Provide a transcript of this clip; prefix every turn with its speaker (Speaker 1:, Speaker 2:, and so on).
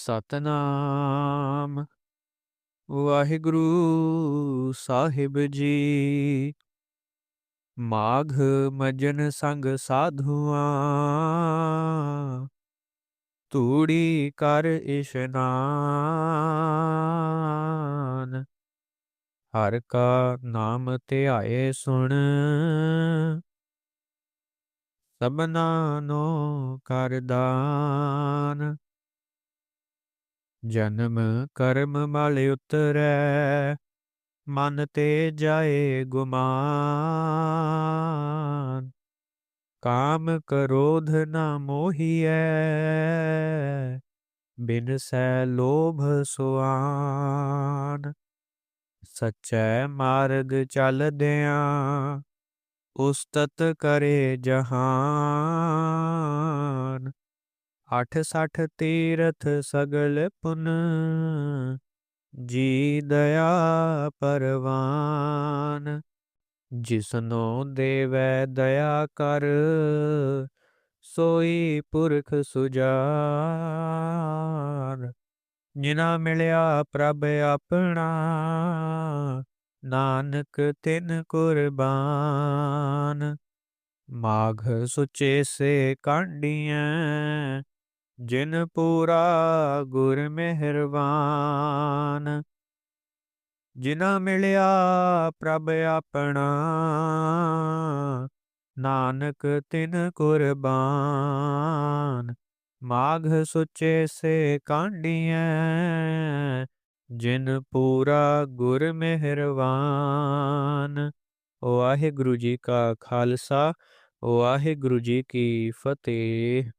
Speaker 1: ਸਤਨਾਮ। ਵਾਹਿਗੁਰੂ ਸਾਹਿਬ ਜੀ। ਮਾਘ ਮਜਨ ਸੰਗ ਸਾਧੂਆਂ। ਤੂੜੀ ਕਰ ਇਸ਼ਨਾਨ ਹਰ ਕਾ ਨਾਮ ਧਿਆਏ ਸੁਣ। ਸਭਨਾ ਨੋ ਕਰਦਾਨ ਜਨਮ ਕਰਮ ਮਲ ਉਤਰੈ, ਮਨ ਤੇ ਜਾਏ ਗੁਮਾਨ। ਕਾਮ ਕਰੋਧ ਨ ਮੋਹੀਐ, ਬਿਨ ਸੈ ਲੋਭ ਸੁਆਨ। ਸਚੈ ਮਾਰਗ ਚਲਦਿਆਂ ਉਸਤਤ ਕਰੇ ਜਹਾਨ। ਅੱਠ ਸੱਠ ਤੀਰਥ ਸਗਲ ਪੁਨ, ਜੀ ਦਇਆ ਪਰਵਾਨ। ਜਿਸਨੋ ਦੇਵੈ ਦਇਆ ਕਰ, ਸੋਈ ਪੁਰਖ ਸੁਜਾਨ। ਜਿਨਾ ਮਿਲਿਆ ਪ੍ਰਭ ਆਪਣਾ, ਨਾਨਕ ਤਿਨ ਕੁਰਬਾਨ। ਮਾਘ ਸੁਚੇ ਸੇ ਕਾਂਡੀਆਂ ਜਿਨ ਪੂਰਾ ਗੁਰ ਮਿਹਰਬਾਨ, ਜਿਨਾ ਮਿਲਿਆ ਪ੍ਰਭ ਆਪਣਾ, ਨਾਨਕ ਤਿਨ ਕੁਰਬਾਨ। ਮਾਘ ਸੁਚੇ ਸੇ ਕਾਂਡੀਆਂ ਜਿਨ ਪੂਰਾ ਗੁਰ ਮਿਹਰਬਾਨ। ਵਾਹਿਗੁਰੂ ਜੀ ਕਾ ਖਾਲਸਾ, ਵਾਹਿਗੁਰੂ ਜੀ ਕੀ ਫਤਿਹ।